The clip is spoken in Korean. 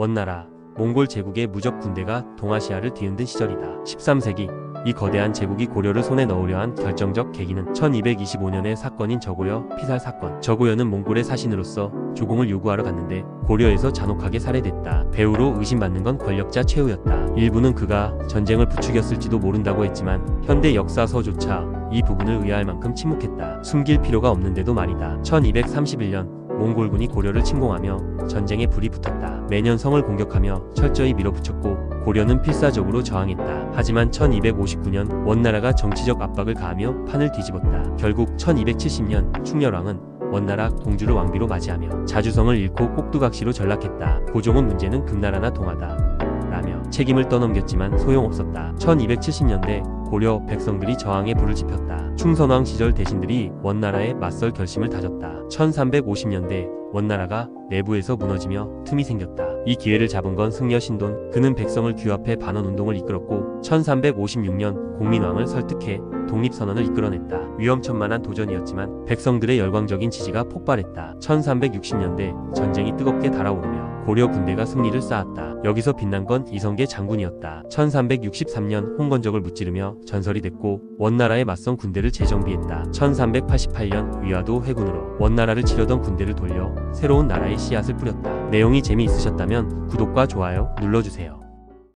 원나라, 몽골 제국의 무적 군대가 동아시아를 뒤흔든 시절이다. 13세기 이 거대한 제국이 고려를 손에 넣으려 한 결정적 계기는 1225년의 사건인 저고려 피살 사건. 저고려는 몽골의 사신으로서 조공을 요구하러 갔는데 고려에서 잔혹하게 살해됐다. 배우로 의심받는 건 권력자 최후였다. 일부는 그가 전쟁을 부추겼을지도 모른다고 했지만 현대 역사서조차 이 부분을 의아할 만큼 침묵했다. 숨길 필요가 없는데도 말이다. 1231년 몽골군이 고려를 침공하며 전쟁에 불이 붙었다. 매년 성을 공격하며 철저히 밀어붙였고 고려는 필사적으로 저항했다. 하지만 1259년 원나라가 정치적 압박을 가하며 판을 뒤집었다. 결국 1270년 충렬왕은 원나라 공주를 왕비로 맞이하며 자주성을 잃고 꼭두각시로 전락했다. 고종은 문제는 금나라나 동하다. 책임을 떠넘겼지만 소용없었다. 1270년대 고려 백성들이 저항에 불을 지폈다. 충선왕 시절 대신들이 원나라에 맞설 결심을 다졌다. 1350년대 원나라가 내부에서 무너지며 틈이 생겼다. 이 기회를 잡은 건 승려 신돈. 그는 백성을 규합해 반원 운동을 이끌었고 1356년 공민왕을 설득해 독립선언을 이끌어냈다. 위험천만한 도전이었지만 백성들의 열광적인 지지가 폭발했다. 1360년대 전쟁이 뜨겁게 달아오르며 고려 군대가 승리를 쌓았다. 여기서 빛난 건 이성계 장군이었다. 1363년 홍건적을 무찌르며 전설이 됐고 원나라에 맞선 군대를 재정비했다. 1388년 위화도 회군으로 원나라를 치려던 군대를 돌려 새로운 나라의 씨앗을 뿌렸다. 내용이 재미있으셨다면 구독과 좋아요 눌러주세요.